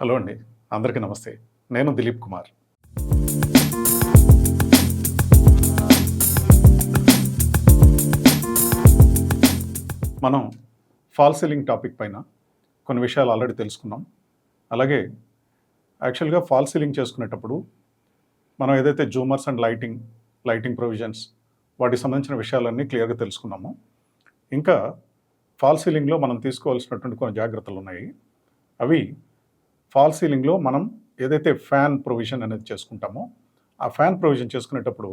Hello అండి. అందరికీ నమస్తే. నేను దిలీప్ కుమార్. మనం ఫాల్ సీలింగ్ టాపిక్ పైన కొన్ని విషయాలు ఆల్రెడీ తెలుసుకున్నాం. అలాగే యాక్చువల్గా ఫాల్ సీలింగ్ చేసుకునేటప్పుడు మనం ఏదైతే జూమర్స్ అండ్ లైటింగ్ లైటింగ్ ప్రొవిజన్స్ వాటికి సంబంధించిన విషయాలన్నీ క్లియర్గా తెలుసుకున్నాము ఇంకా ఫాల్ సీలింగ్లో మనం తీసుకోవాల్సినటువంటి కొన్ని జాగ్రత్తలు ఉన్నాయి. అవి ఫాల్ సీలింగ్లో మనం ఏదైతే ఫ్యాన్ ప్రొవిజన్ అనేది చేసుకుంటామో ఆ ఫ్యాన్ ప్రొవిజన్ చేసుకునేటప్పుడు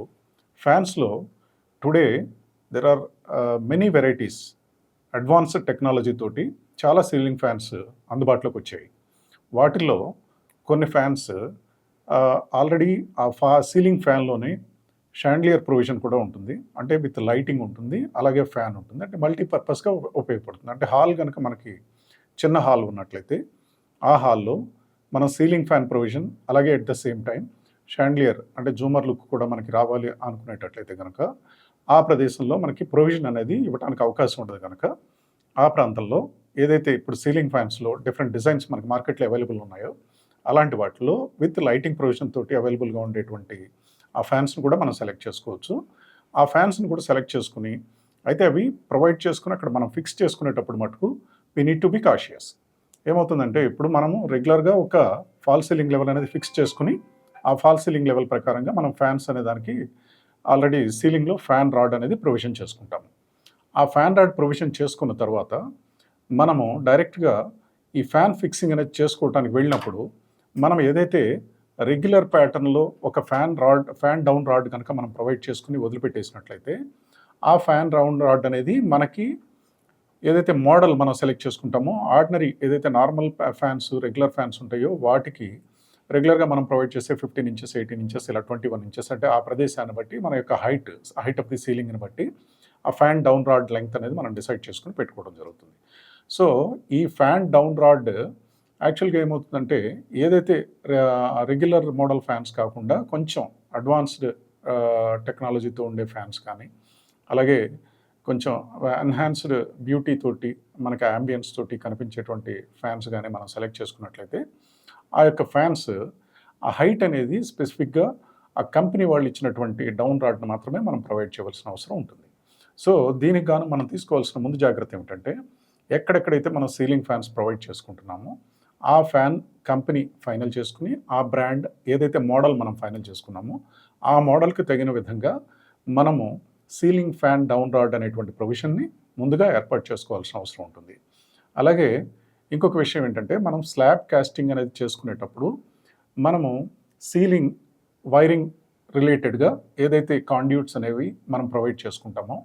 ఫ్యాన్స్లో today there are many varieties advanced technology తోటి చాలా సీలింగ్ ఫ్యాన్స్ అందుబాటులోకి వచ్చాయి. వాటిల్లో కొన్ని ఫ్యాన్స్ ఆల్రెడీ ఆ ఫా సీలింగ్ ఫ్యాన్లోనే షాండ్లియర్ ప్రొవిజన్ కూడా ఉంటుంది. అంటే విత్ లైటింగ్ ఉంటుంది అలాగే ఫ్యాన్ ఉంటుంది. అంటే మల్టీపర్పస్గా ఉపయోగపడుతుంది. అంటే హాల్ కనుక మనకి చిన్న హాల్ ఉన్నట్లయితే ఆ హాల్లో మనం సీలింగ్ ఫ్యాన్ ప్రొవిజన్ అలాగే at the same time chandelier అంటే జూమర్ లుక్ కూడా మనకి రావాలి అనుకునేటట్లయితే కనుక ఆ ప్రదేశంలో మనకి ప్రొవిజన్ అనేది ఇవ్వడానికి అవకాశం ఉండదు కనుక ఆ ప్రాంతంలో ఏదైతే ఇప్పుడు సీలింగ్ ఫ్యాన్స్లో డిఫరెంట్ డిజైన్స్ మనకి మార్కెట్లో అవైలబుల్ ఉన్నాయో అలాంటి వాటిలో విత్ లైటింగ్ ప్రొవిజన్ తోటి అవైలబుల్గా ఉండేటువంటి ఆ ఫ్యాన్స్ని కూడా మనం సెలెక్ట్ చేసుకోవచ్చు. ఆ ఫ్యాన్స్ని కూడా సెలెక్ట్ చేసుకుని అయితే అవి ప్రొవైడ్ చేసుకుని అక్కడ మనం ఫిక్స్ చేసుకునేటప్పుడు మటుకు we need to be cautious ఏమవుతుందంటే ఇప్పుడు మనము రెగ్యులర్గా ఒక ఫాల్ సీలింగ్ లెవెల్ అనేది ఫిక్స్ చేసుకుని ఆ ఫాల్ సీలింగ్ లెవెల్ ప్రకారంగా మనం ఫ్యాన్స్ అనే దానికి ఆల్రెడీ సీలింగ్లో ఫ్యాన్ రాడ్ అనేది ప్రొవిజన్ చేసుకుంటాము. ఆ ఫ్యాన్ రాడ్ ప్రొవిజన్ చేసుకున్న తర్వాత మనము డైరెక్ట్గా ఈ ఫ్యాన్ ఫిక్సింగ్ అనేది చేసుకోవడానికి వెళ్ళినప్పుడు మనం ఏదైతే రెగ్యులర్ ప్యాటర్న్లో ఒక fan rod fan down rod కనుక మనం ప్రొవైడ్ చేసుకుని వదిలిపెట్టేసినట్లయితే ఆ ఫ్యాన్ రౌండ్ రాడ్ అనేది మనకి ఏదైతే మోడల్ మనం సెలెక్ట్ చేసుకుంటామో ఆర్డినరీ ఏదైతే నార్మల్ ఫ్యాన్స్ రెగ్యులర్ ఫ్యాన్స్ ఉంటాయో వాటికి రెగ్యులర్గా మనం ప్రొవైడ్ చేసే ఫిఫ్టీన్ ఇంచెస్ ఎయిటీన్ ఇంచెస్ ఇలా ట్వంటీ వన్ ఇంచెస్ అంటే ఆ ప్రదేశాన్ని బట్టి మన యొక్క హైట్ హైట్ ఆఫ్ ది సీలింగ్ని బట్టి ఆ ఫ్యాన్ డౌన్ రాడ్ లెంగ్త్ అనేది మనం డిసైడ్ చేసుకుని పెట్టుకోవడం జరుగుతుంది. సో ఈ ఫ్యాన్ డౌన్ రాడ్ యాక్చువల్గా ఏమవుతుందంటే ఏదైతే రెగ్యులర్ మోడల్ ఫ్యాన్స్ కాకుండా కొంచెం అడ్వాన్స్డ్ టెక్నాలజీతో ఉండే ఫ్యాన్స్ కానీ అలాగే కొంచెం ఎన్హాన్స్డ్ బ్యూటీ తోటి మనకి అంబియన్స్ తోటి కనిపించేటువంటి ఫ్యాన్స్ కానీ మనం సెలెక్ట్ చేసుకున్నట్లయితే ఆ యొక్క ఫ్యాన్స్ ఆ హైట్ అనేది స్పెసిఫిక్గా ఆ కంపెనీ వాళ్ళు ఇచ్చినటువంటి డౌన్ రాడ్ని మాత్రమే మనం ప్రొవైడ్ చేయవలసిన అవసరం ఉంటుంది. సో దీనికి గాను మనం తీసుకోవాల్సిన ముందు జాగ్రత్త ఏమిటంటే ఎక్కడెక్కడైతే మనం సీలింగ్ ఫ్యాన్స్ ప్రొవైడ్ చేసుకుంటున్నామో ఆ ఫ్యాన్ కంపెనీ ఫైనల్ చేసుకుని ఆ బ్రాండ్ ఏదైతే మోడల్ మనం ఫైనల్ చేసుకున్నామో ఆ మోడల్కి తగిన విధంగా మనము సీలింగ్ ఫ్యాన్ డౌన్ రాడ్ అనేటువంటి ప్రొవిజన్ని ముందుగా ఏర్పాటు చేసుకోవాల్సిన అవసరం ఉంటుంది. అలాగే ఇంకొక విషయం ఏంటంటే మనం స్లాబ్ కాస్టింగ్ అనేది చేసుకునేటప్పుడు మనము సీలింగ్ వైరింగ్ రిలేటెడ్గా ఏదైతే కాండ్యూట్స్ అనేవి మనం ప్రొవైడ్ చేసుకుంటామో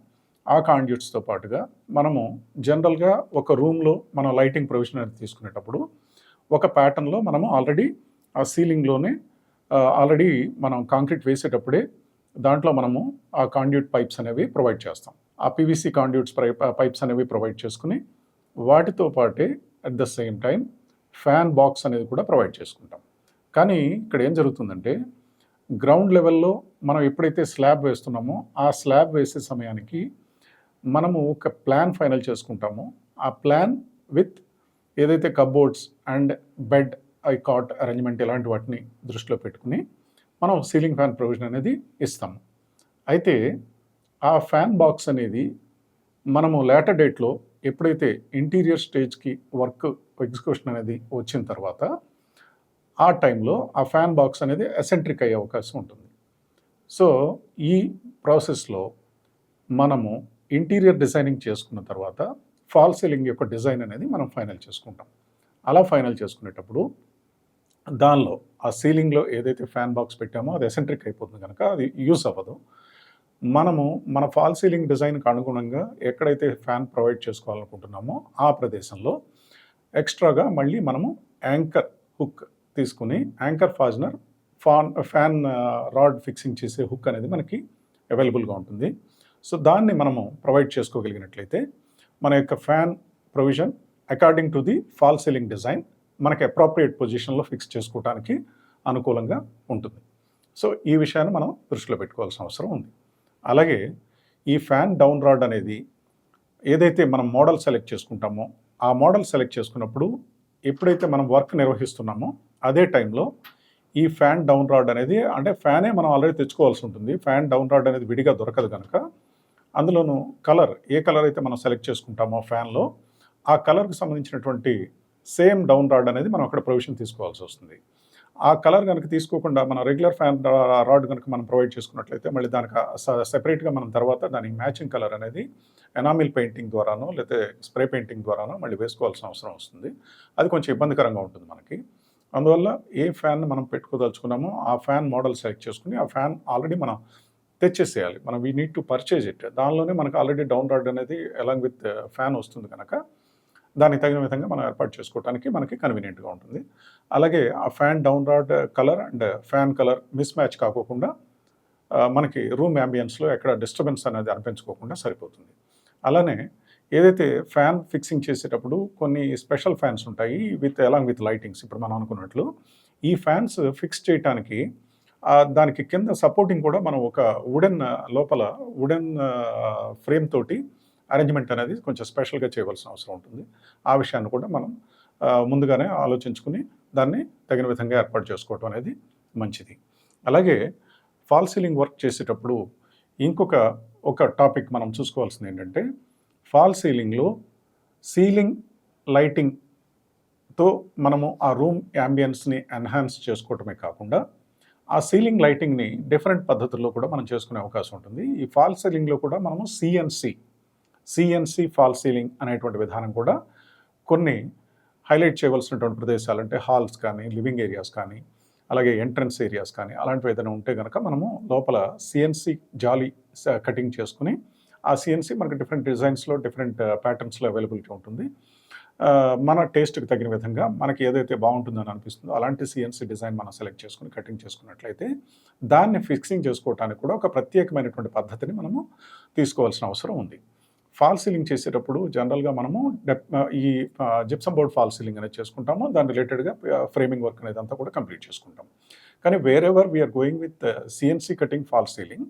ఆ కాండ్యూట్స్తో పాటుగా మనము జనరల్గా ఒక రూమ్లో మనం లైటింగ్ ప్రొవిజన్ అనేది తీసుకునేటప్పుడు ఒక ప్యాటర్న్లో మనము ఆల్రెడీ ఆ సీలింగ్లోనే ఆల్రెడీ మనం కాంక్రీట్ వేసేటప్పుడే దాంట్లో మనము ఆ కాండ్యూట్ పైప్స్ అనేవి ప్రొవైడ్ చేస్తాం. ఆ పీవీసీ కాండ్యూట్స్ పైప్స్ అనేవి ప్రొవైడ్ చేసుకుని వాటితో పాటే at the same time fan box అనేది కూడా ప్రొవైడ్ చేసుకుంటాం. కానీ ఇక్కడ ఏం జరుగుతుందంటే గ్రౌండ్ లెవెల్లో మనం ఎప్పుడైతే స్లాబ్ వేస్తున్నామో ఆ స్లాబ్ వేసే సమయానికి మనము ఒక ప్లాన్ ఫైనల్ చేసుకుంటామో. ఆ ప్లాన్ విత్ ఏదైతే cupboards and bed I cot arrangement ఇలాంటి వాటిని దృష్టిలో పెట్టుకుని మనం సీలింగ్ ఫ్యాన్ ప్రొవిజన్ అనేది ఇస్తాము అయితే ఆ ఫ్యాన్ బాక్స్ అనేది మనము లేటర్ డేట్లో ఎప్పుడైతే ఇంటీరియర్ స్టేజ్కి వర్క్ ఎగ్జిక్యూషన్ అనేది వచ్చిన తర్వాత ఆ టైంలో ఆ ఫ్యాన్ బాక్స్ అనేది అసెంట్రిక్ అయ్యే అవకాశం ఉంటుంది. సో ఈ ప్రాసెస్లో మనము ఇంటీరియర్ డిజైనింగ్ చేసుకున్న తర్వాత ఫాల్ సీలింగ్ యొక్క డిజైన్ అనేది మనం ఫైనల్ చేసుకుంటాం. అలా ఫైనల్ చేసుకునేటప్పుడు దానిలో ఆ సీలింగ్లో ఏదైతే ఫ్యాన్ బాక్స్ పెట్టామో అది ఎసెంట్రిక్ అయిపోతుంది కనుక అది యూస్ అవ్వదు. మనము మన ఫాల్ సీలింగ్ డిజైన్కి అనుగుణంగా ఎక్కడైతే ఫ్యాన్ ప్రొవైడ్ చేసుకోవాలనుకుంటున్నామో ఆ ప్రదేశంలో ఎక్స్ట్రాగా మళ్ళీ మనము యాంకర్ హుక్ తీసుకుని anchor fastener fan fan rod fixing చేసే హుక్ అనేది మనకి అవైలబుల్గా ఉంటుంది. సో దాన్ని మనము ప్రొవైడ్ చేసుకోగలిగినట్లయితే మన యొక్క fan provision according to the fall ceiling design మనకి అప్రాప్రియేట్ పొజిషన్లో ఫిక్స్ చేసుకోవడానికి అనుకూలంగా ఉంటుంది. సో ఈ విషయాన్ని మనం దృష్టిలో పెట్టుకోవాల్సిన అవసరం ఉంది. అలాగే ఈ ఫ్యాన్ డౌన్ రాడ్ అనేది ఏదైతే మనం మోడల్ సెలెక్ట్ చేసుకుంటామో ఆ మోడల్ సెలెక్ట్ చేసుకున్నప్పుడు ఎప్పుడైతే మనం వర్క్ నిర్వహిస్తున్నామో అదే టైంలో ఈ ఫ్యాన్ డౌన్ రాడ్ అనేది అంటే ఫ్యానే మనం ఆల్రెడీ తెచ్చుకోవాల్సి ఉంటుంది. ఫ్యాన్ డౌన్ రాడ్ అనేది విడిగా దొరకదు కనుక అందులోనూ కలర్ ఏ కలర్ అయితే మనం సెలెక్ట్ చేసుకుంటామో ఫ్యాన్లో ఆ కలర్కి సంబంధించినటువంటి సేమ్ డౌన్ రాడ్ అనేది మనం అక్కడ ప్రొవిజన్ తీసుకోవాల్సి వస్తుంది. ఆ కలర్ కనుక తీసుకోకుండా మన రెగ్యులర్ ఫ్యాన్ రాడ్ కనుక మనం ప్రొవైడ్ చేసుకున్నట్లయితే మళ్ళీ దానికి సెపరేట్గా మనం తర్వాత దానికి మ్యాచింగ్ కలర్ అనేది ఎనామిల్ పెయింటింగ్ ద్వారానో లేకపోతే స్ప్రే పెయింటింగ్ ద్వారానో మళ్ళీ వేసుకోవాల్సిన అవసరం వస్తుంది. అది కొంచెం ఇబ్బందికరంగా ఉంటుంది మనకి. అందువల్ల ఏ ఫ్యాన్ మనం పెట్టుకోదలుచుకున్నామో ఆ ఫ్యాన్ మోడల్ సెలెక్ట్ చేసుకుని ఆ ఫ్యాన్ ఆల్రెడీ మనం తెచ్చేసేయాలి. మనం we need to purchase it. దానిలోనే మనకు ఆల్రెడీ డౌన్ రాడ్ అనేది అలాంగ్ విత్ ఫ్యాన్ వస్తుంది కనుక దానికి తగిన విధంగా మనం ఏర్పాటు చేసుకోవడానికి మనకి కన్వీనియంట్గా ఉంటుంది. అలాగే ఆ fan down rod colour and fan colour mismatch కాకోకుండా మనకి రూమ్ యాంబియన్స్లో ఎక్కడ డిస్టర్బెన్స్ అనేది అనిపించుకోకుండా సరిపోతుంది. అలానే ఏదైతే ఫ్యాన్ ఫిక్సింగ్ చేసేటప్పుడు కొన్ని స్పెషల్ ఫ్యాన్స్ ఉంటాయి విత్ అలాంగ్ విత్ లైటింగ్స్ ఇప్పుడు మనం అనుకున్నట్లు ఈ ఫ్యాన్స్ ఫిక్స్ చేయడానికి దానికి కింద సపోర్టింగ్ కూడా మనం ఒక వుడెన్ లోపల వుడెన్ ఫ్రేమ్ తోటి అరేంజ్మెంట్ అనేది కొంచెం స్పెషల్గా చేయవలసిన అవసరం ఉంటుంది. ఆ విషయాన్ని కూడా మనం ముందుగానే ఆలోచించుకుని దాన్ని తగిన విధంగా ఏర్పాటు చేసుకోవటం అనేది మంచిది. అలాగే ఫాల్ సీలింగ్ వర్క్ చేసేటప్పుడు ఇంకొక ఒక టాపిక్ మనం చూసుకోవాల్సింది ఏంటంటే ఫాల్ సీలింగ్లో సీలింగ్ లైటింగ్తో మనము ఆ రూమ్ యాంబియన్స్ని ఎన్హాన్స్ చేసుకోవటమే కాకుండా ఆ సీలింగ్ లైటింగ్ని డిఫరెంట్ పద్ధతుల్లో కూడా మనం చేసుకునే అవకాశం ఉంటుంది. ఈ ఫాల్ సీలింగ్లో కూడా మనము సిఎన్సి సిఎన్సి ఫాల్ సీలింగ్ అనేటువంటి విధానం కూడా కొన్ని హైలైట్ చేయవలసినటువంటి ప్రదేశాలు అంటే హాల్స్ కానీ లివింగ్ ఏరియాస్ కానీ అలాగే ఎంట్రన్స్ ఏరియాస్ కానీ అలాంటివి ఏదైనా ఉంటే కనుక మనము లోపల సిఎన్సి జాలీ కటింగ్ చేసుకుని ఆ సిఎన్సి మనకు డిఫరెంట్ డిజైన్స్లో డిఫరెంట్ ప్యాటర్న్స్లో అవైలబిలిటీ ఉంటుంది. మన టేస్ట్కి తగిన విధంగా మనకి ఏదైతే బాగుంటుందని అనిపిస్తుందో అలాంటి సిఎన్సి డిజైన్ మనం సెలెక్ట్ చేసుకుని కటింగ్ చేసుకున్నట్లయితే దాన్ని ఫిక్సింగ్ చేసుకోవడానికి కూడా ఒక ప్రత్యేకమైనటువంటి పద్ధతిని మనము తీసుకోవాల్సిన అవసరం ఉంది. ఫాల్ సీలింగ్ చేసేటప్పుడు జనరల్గా మనము డెప్ ఈ జిప్సం బోర్డ్ ఫాల్ సీలింగ్ అనేది చేసుకుంటాము. దాని రిలేటెడ్గా ఫ్రేమింగ్ వర్క్ అనేది అంతా కూడా కంప్లీట్ చేసుకుంటాం కానీ wherever we're going with CNC cutting fall ceiling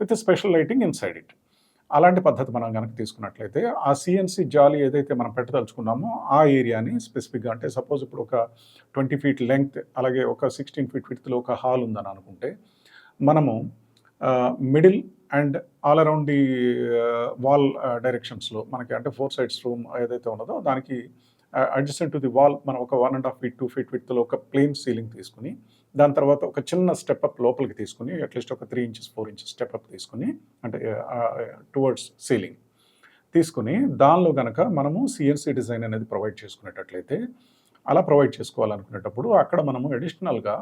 with special lighting inside it అలాంటి పద్ధతి మనం కనుక తీసుకున్నట్లయితే ఆ సిఎన్సీ జాలి ఏదైతే మనం పెట్టదలుచుకున్నామో ఆ ఏరియాని స్పెసిఫిక్గా అంటే సపోజ్ ఇప్పుడు ఒక ట్వంటీ ఫీట్ లెంగ్త్ అలాగే ఒక సిక్స్టీన్ ఫీట్ ఫిట్లో ఒక హాల్ ఉందని అనుకుంటే మనము middle and all around the uh, wall డైరెక్షన్స్లో uh, మనకి అంటే ఫోర్ సైడ్స్ రూమ్ ఏదైతే ఉన్నదో దానికి అడ్జస్టెంట్ టు ది వాల్ మనం ఒక one and half feet two feet విత్లో ఒక ప్లెయిన్ సీలింగ్ తీసుకుని దాని తర్వాత ఒక చిన్న స్టెప్ అప్ లోపలికి తీసుకుని అట్లీస్ట్ ఒక three inches four inches step up తీసుకుని అంటే uh, టువర్డ్స్ సీలింగ్ తీసుకుని దానిలో కనుక మనము సిఎన్సి డిజైన్ అనేది ప్రొవైడ్ చేసుకునేటట్లయితే అలా ప్రొవైడ్ చేసుకోవాలనుకునేటప్పుడు అక్కడ మనము అడిషనల్గా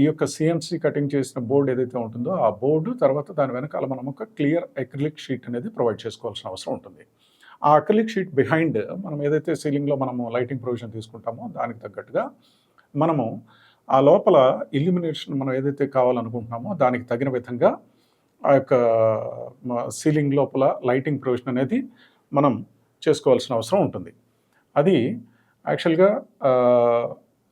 ఈ యొక్క సిఎంసి కటింగ్ చేసిన బోర్డు ఏదైతే ఉంటుందో ఆ బోర్డు తర్వాత దాని వెనకాల మనం ఒక క్లియర్ అక్రిలిక్ షీట్ అనేది ప్రొవైడ్ చేసుకోవాల్సిన అవసరం ఉంటుంది. ఆ అక్రిలిక్ షీట్ బిహైండ్ మనం ఏదైతే సీలింగ్లో మనము లైటింగ్ ప్రొవిజన్ తీసుకుంటామో దానికి తగ్గట్టుగా మనము ఆ లోపల ఇల్యూమినేషన్ మనం ఏదైతే కావాలనుకుంటున్నామో దానికి తగిన విధంగా ఆ యొక్క సీలింగ్ లోపల లైటింగ్ ప్రొవిజన్ అనేది మనం చేసుకోవాల్సిన అవసరం ఉంటుంది. అది యాక్చువల్గా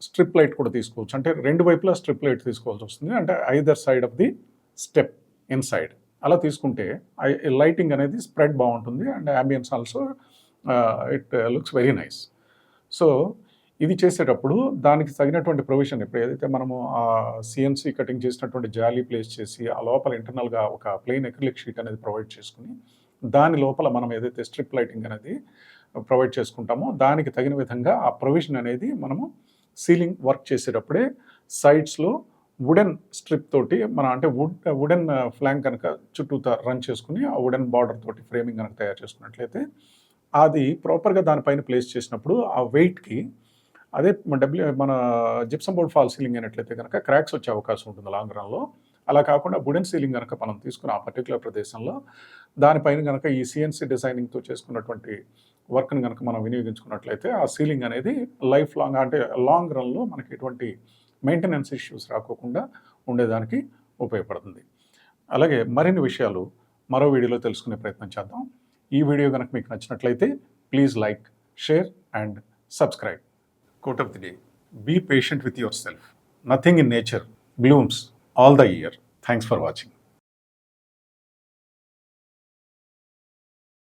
స్ట్రిప్ లైట్ కూడా తీసుకోవచ్చు. అంటే రెండు వైపులా స్ట్రిప్ లైట్ తీసుకోవాల్సి వస్తుంది. అంటే either side of the step inside. అలా తీసుకుంటే లైటింగ్ అనేది స్ప్రెడ్ బాగుంటుంది and ambience also it looks very nice. So ఇది చేసేటప్పుడు దానికి తగినటువంటి ప్రొవిజన్ ఇప్పుడు ఏదైతే మనము ఆ సిఎన్సి కటింగ్ చేసినటువంటి జాలీ ప్లేస్ చేసి ఆ లోపల ఇంటర్నల్గా ఒక ప్లెయిన్ ఎక్రిలిక్ షీట్ అనేది ప్రొవైడ్ చేసుకుని దాని లోపల మనం ఏదైతే స్ట్రిప్ లైటింగ్ అనేది ప్రొవైడ్ చేసుకుంటామో దానికి తగిన విధంగా ఆ ప్రొవిజన్ అనేది మనము సీలింగ్ వర్క్ చేసేటప్పుడే సైడ్స్లో వుడెన్ స్ట్రిప్ తోటి మన అంటే వుడ్ వుడెన్ ఫ్లాంక్ కనుక చుట్టూ రన్ చేసుకుని ఆ వుడెన్ బార్డర్ తోటి ఫ్రేమింగ్ కనుక తయారు చేసుకున్నట్లయితే అది ప్రాపర్గా దానిపైన ప్లేస్ చేసినప్పుడు ఆ వెయిట్కి అదే డబ్ల్యూ మన జిప్సం బోర్డ్ ఫాల్ సీలింగ్ అయినట్లయితే కనుక క్రాక్స్ వచ్చే అవకాశం ఉంటుంది లాంగ్ రన్లో. అలా కాకుండా వుడెన్ సీలింగ్ కనుక మనం తీసుకున్న ఆ పర్టికులర్ ప్రదేశంలో దానిపైన కనుక ఈ సిఎన్సి డిజైనింగ్తో చేసుకున్నటువంటి వర్క్ని కనుక మనం వినియోగించుకున్నట్లయితే ఆ సీలింగ్ అనేది లైఫ్ లాంగ్ అంటే లాంగ్ రన్లో మనకి ఎటువంటి మెయింటెనెన్స్ ఇష్యూస్ రాకోకుండా ఉండేదానికి ఉపయోగపడుతుంది. అలాగే మరిన్ని విషయాలు మరో వీడియోలో తెలుసుకునే ప్రయత్నం చేద్దాం. ఈ వీడియో కనుక మీకు నచ్చినట్లయితే please like share and subscribe. Quote of the day. Be patient with yourself. Nothing in nature blooms all the year. Thanks for watching.